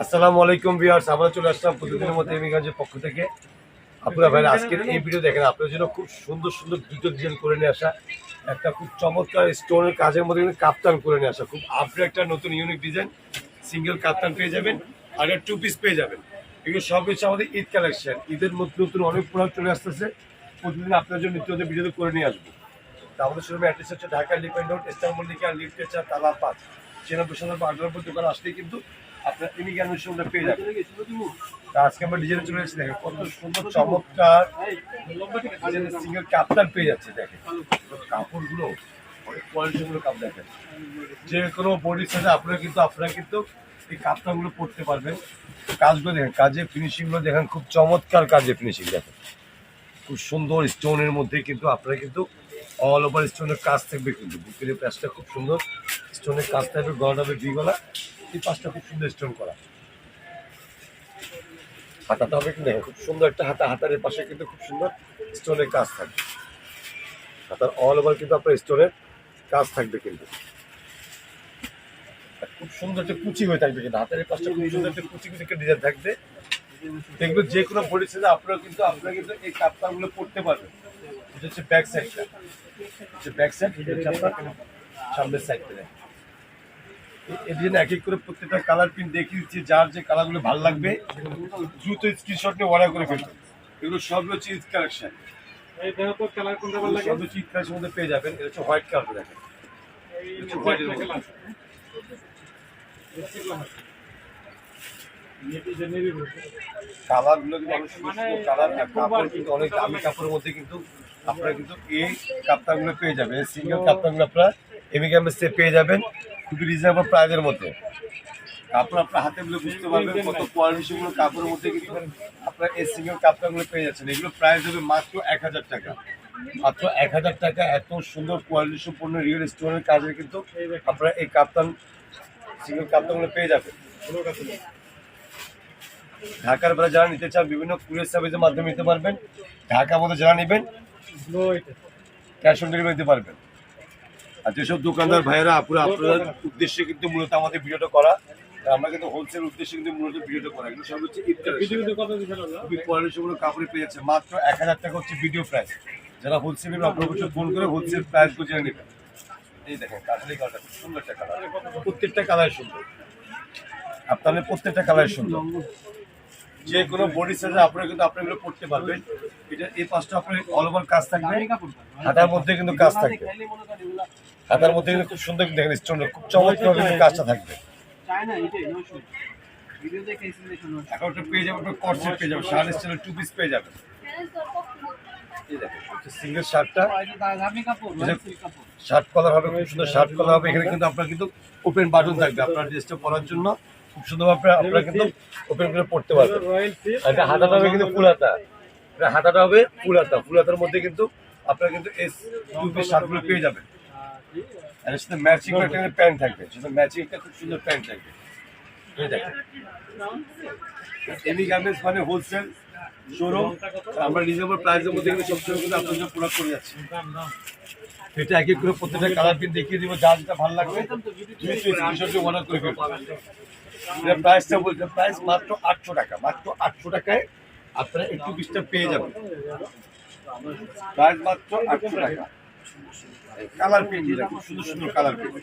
আসসালামু আলাইকুম ভিউয়ার্স আমরা চলে আসলাম প্রতিদিনের মতো এমিগঞ্জের পক্ষ থেকে। আপনারা ভাই আজকের এই ভিডিও দেখেন আপনার জন্য খুব সুন্দর সুন্দর দুটো ডিজাইন করে নিয়ে আসা, একটা খুব চমৎকার স্টোনের কাজের মধ্যে কিন্তু কাপ্তান করে নিয়ে আসা, খুব আপডেট একটা নতুন ইউনিক ডিজাইন সিঙ্গেল কাপ্তান পেয়ে যাবেন আর টু পিস পেয়ে যাবেন। এগুলো সব হচ্ছে আমাদের ঈদ কালেকশন ঈদের নতুন নতুন অনেক প্রোডাক্ট চলে আসতেছে, প্রতিদিন আপনার জন্য নিত্য ভিডিও করে নিয়ে আসব। তা আমাদের শোরুমে অ্যাড্রেস হচ্ছে Dhaka Elephant Road Eastern Mallika lift চার তালা পাঁচ ছিয়ানব্বই সাতানব্বই আটানব্বই দোকান আসলেই কিন্তু আপনার পেয়ে যাবেন। আজকে আমরা ডিজাইনে চলে এসেছি দেখেন কত সুন্দর চমৎকার। সিঙ্গেল পেয়ে যাচ্ছে দেখেন। কাপড়গুলো কোয়ালিটিগুলো কাপ দেখেন। যে কোনো বডির সাথে আপনারা কিন্তু আপনারা কিন্তু এই কাপটাগুলো পরতে পারবেন। কাজগুলো দেখেন কাজে ফিনিশিংগুলো দেখেন খুব চমৎকার কাজে ফিনিশিং দেখেন। খুব সুন্দর স্টোনের মধ্যে কিন্তু আপনারা কিন্তু অল ওভার স্টোনের কাজ থাকবে কিন্তু। বুকের প্যাচটা খুব সুন্দর। স্টোনের কাজ থাকবে গলাটা হবে গলা। এই পাঁচটা খুব সুন্দর স্টোন করা। হাতাটা হবে কিন্তু দেখেন, খুব সুন্দর একটা হাতা হাতারের পাশে কিন্তু খুব সুন্দর স্টোনের কাজ থাকবে। হাতার অল ওভার কিন্তু আপনার স্টোনের কাজ থাকবে কিন্তু। খুব সুন্দর একটা কুচি হয়ে থাকবে কিন্তু, হাতের পাশটা খুব সুন্দর একটা কুচি কুচি একটা ডিজাইন থাকবে। এগুলো যে কোনো বডি সাইজে আপনারা কিন্তু আপনারা কিন্তু এই কাপ্তানগুলো পড়তে পারবেন। এটা হচ্ছে ব্যাক সাইডটা হচ্ছে ব্যাক সাইড এটা হচ্ছে আপনার সামনের সাইডটা এই জন্য এক এক করে প্রত্যেকটা কালার প্রিন্ট দেখিয়ে দিচ্ছি যার যে কালারগুলো ভালো লাগবে দ্রুত স্ক্রিনশট নিয়ে অর্ডার করে ফেলবেন এগুলো সব হচ্ছে ঈদ কালেকশন সব হচ্ছে ঈদ মধ্যে পেয়ে যাবেন। এটা হচ্ছে হোয়াইট কালার দেখেন। এর কালারগুলো কিন্তু অনেক মানে কালার কাপড় কিন্তু অনেক দামি কাপড়ের মধ্যে কিন্তু আপনারা কিন্তু এই কাপ্তানগুলো পেয়ে যাবেন। সিঙ্গেল কাপ্তানগুলো আপনারা এমিগ্রামের পেয়ে যাবেন। খুবই রিজনেবল প্রাইজের মধ্যে। কাপড় আপনার হাতে গুলো বুঝতে পারবেন কত কোয়ালিটিগুলো কাপড়ের মধ্যে কিন্তু আপনার এই সিঙ্গেল কাপ্তানগুলো পেয়ে যাচ্ছেন। এগুলো প্রাইস হবে মাত্র এক হাজার টাকা। মাত্র এক হাজার টাকা এত সুন্দর কোয়ালিটি সম্পূর্ণ রিয়েল স্টোনের কাজে কিন্তু আপনারা এই কাপ্তান সিঙ্গেল কাপ্তানগুলো পেয়ে যাবেন। ঢাকার বেলা যারা নিতে চান বিভিন্ন কুরিয়ার সার্ভিসের মাধ্যমে নিতে পারবেন। ঢাকার মধ্যে যারা নেবেন ক্যাশ অন ডেলিভারি দিতে পারবেন। আর যেসব দোকানদার ভাইয়েরা আপুরা আপনাদের উদ্দেশ্যে কিন্তু মূলত আমাদের ভিডিওটা করা আমরা কিন্তু হোলসেল উদ্দেশ্যে কিন্তু মূলত ভিডিওটা করা। এগুলো সব হচ্ছে খুবই কোয়ালিটি কাপড়ে পেয়ে যাচ্ছে মাত্র এক হাজার টাকা হচ্ছে ভিডিও প্রাইস যারা হোলসেল নেবেন আপনার কিছু ফোন করে হোলসেল প্রাইস বুঝে নেবেন। এই দেখেন কাঠালি কালারটা খুব সুন্দর একটা কালার প্রত্যেকটা কালার সুন্দর। আপনাদের প্রত্যেকটা কালার সুন্দর। যে কোনো বডি সাইজে আপনারা কিন্তু আপনারা এগুলো পড়তে পারবেন। এই আপনার অল ওভার থাকবে। হাতার মধ্যে কিন্তু কাজ থাকবে। হাতার মধ্যে কিন্তু খুব সুন্দর দেখেন স্টোন খুব চমৎকার কিন্তু কাজটা থাকবে। পেয়ে আপনার শার্ট টু পিস পেয়ে দেখেন সিঙ্গেল শার্টটা শার্ট হবে সুন্দর শার্ট হবে। এখানে কিন্তু আপনার কিন্তু ওপেন থাকবে। আপনার পরার জন্য খুব কিন্তু ওপেন করে পড়তে পারবেন। এটা হাতাটা কিন্তু ফুল হাতাটা হবে ফুল হাতা ফুল হাতার মধ্যে কিন্তু আপনারা কিন্তু এস টু পিস শার্টগুলো পেয়ে যাবেন। প্যান্ট থাকবে। ম্যাচিং সুন্দর প্যান্ট থাকবে। মানে হোলসেল আমরা মধ্যে কিন্তু কিন্তু আপনার জন্য করে যাচ্ছি। এটা এক এক করে প্রত্যেকটা কালার প্রিন্ট দেখিয়ে ভালো লাগবে। মাত্র আটশো টাকা। মাত্র আটশো টাকায় আপনারা একটু বিশটা পেয়ে যাবেন। প্রাইস মাত্র আটশো টাকা। কালার প্রিন্ট এটা খুব সুন্দর সুন্দর কালার প্রিন্ট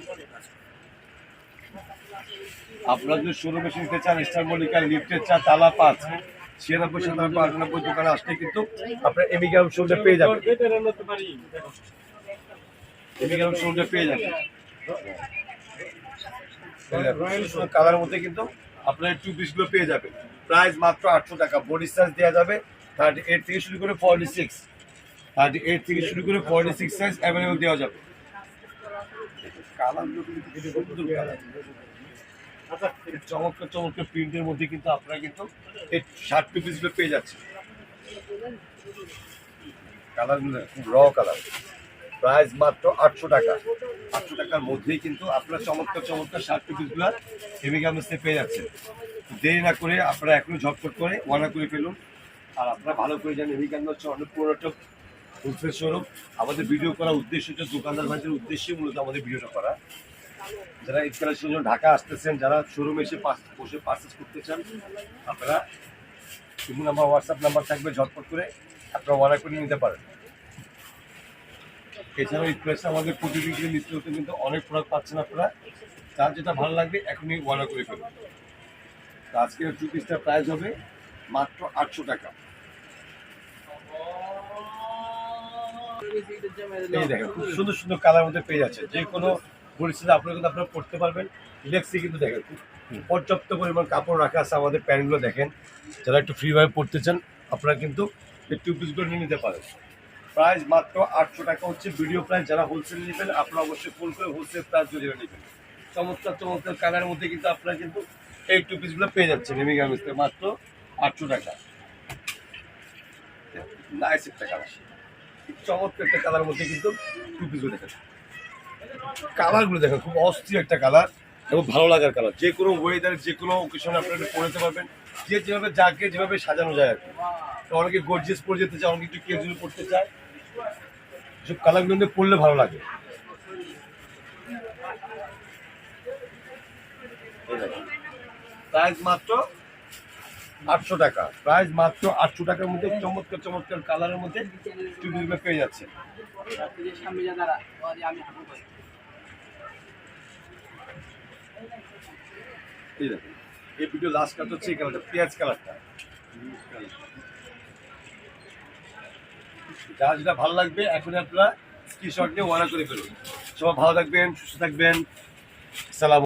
আপনারা যদি শোরুমে এসে নিতে চান স্টার মল্লিকা লিফটের চা, তালা পাঁচ ছিয়ানব্বই সাতানব্বই আটানব্বই দোকানে আসলে কিন্তু আপনার এমিগ্রাম শোরুমে পেয়ে যাবেন। এমিগ্রাম শোরুমে পেয়ে যাবেন। কালার মধ্যে কিন্তু আপনার টু পিসগুলো পেয়ে যাবেন। প্রাইস মাত্র আটশো টাকা। বডি সাইজ দেওয়া যাবে থার্টি এইট থেকে শুরু করে ফর্টি সিক্স থার্টি এইট থেকে শুরু করে ফর্টি সিক্স সাইজ অ্যাভেলেবল দেওয়া যাবে। আচ্ছা চমৎকার চমৎকার প্রিন্টের মধ্যে কিন্তু আপনারা কিন্তু এই শার্ট টু পিসগুলো পেয়ে যাচ্ছে কালারগুলো খুব র কালার। প্রাইস মাত্র আটশো টাকা। আটশো টাকার মধ্যেই কিন্তু আপনারা চমৎকার চমৎকার শার্ট টু পিসগুলো হেমিগামেসে পেয়ে যাচ্ছেন। দেরি না করে আপনারা এখনও ঝটপট করে অর্ডার করে ফেলুন। আর আপনারা ভালো করে জানেন হেমিগাম হচ্ছে অনেক হোলসেল শোরুম আমাদের ভিডিও করার উদ্দেশ্য হচ্ছে দোকানদার ভাইদের উদ্দেশ্যে মূলত আমাদের ভিডিওটা করা। যারা কালেকশনের জন্য ঢাকা আসতেছেন, যারা শোরুমে এসে বসে পার্সেস করতে চান, আপনারা কিন্তু আমার হোয়াটসঅ্যাপ নাম্বার থাকবে, ঝটপট করে আপনারা অর্ডার করে নিতে পারেন। এছাড়াও প্লেসে আমাদের প্রতিদিন নিত্য নতুন কিন্তু অনেক প্রোডাক্ট পাচ্ছেন আপনারা। যার যেটা ভালো লাগবে, এখনই অর্ডার করে ফেলুন। তো আজকের টু পিসটার প্রাইস হবে মাত্র আটশো টাকা। খুব সুন্দর সুন্দর কালার মধ্যে পেয়ে যাচ্ছে। যে কোনো পরিস্থিতি আপনারা কিন্তু আপনারা পড়তে পারবেন। লেক্সি কিন্তু দেখেন পর্যাপ্ত পরিমাণ কাপড় রাখা আছে আমাদের প্যান্টগুলো দেখেন। যারা একটু ফ্রিভাবে পড়তে চান, আপনারা কিন্তু এই টু পিসগুলো নিয়ে নিতে পারেন। প্রাইস মাত্র আটশো টাকা হচ্ছে ভিডিও প্রাইস যারা হোলসেল নেবেন, আপনারা অবশ্যই ফোন করে হোলসেল প্রাইস জড়িয়ে নেবেন। চমৎকার চমৎকার কালারের মধ্যে কিন্তু আপনারা কিন্তু এই টু পিসগুলো পেয়ে যাচ্ছে। রেমি গার্মেন্টস মাত্র আটশো টাকা। নাইস একটা কালার চমৎকার একটা কালার মধ্যে কিন্তু টু পিসগুলো দেখেন কালারগুলো দেখেন খুব অস্থির একটা কালার এবং ভালো লাগার কালার যে কোনো ওয়েদার যে কোনো ওকেশনে আপনারা যেতে পারবেন। যে যেভাবে যাকে যেভাবে সাজানো যায় আর কি। অনেকে গর্জিয়াস পরে যেতে চায়, অনেকে একটু কেজুয়াল পড়তে চায়। সব কালারগুলো কিন্তু পরলে ভালো লাগে। প্রাইস মাত্র আটশো টাকা। প্রাইস মাত্র আটশো টাকার মধ্যে চমৎকার চমৎকার কালারের মধ্যে টুপিগুলো পেয়ে যাচ্ছে। যা এই ভিডিও লাস্ট কালার হচ্ছে এই কালারটা, পেঁয়াজ কালারটা। যার যেটা ভালো লাগবে এখন আপনারা স্ক্রিনশট নিয়ে অর্ডার করে ফেলুন। সবাই ভালো থাকবেন, সুস্থ থাকবেন। সালাম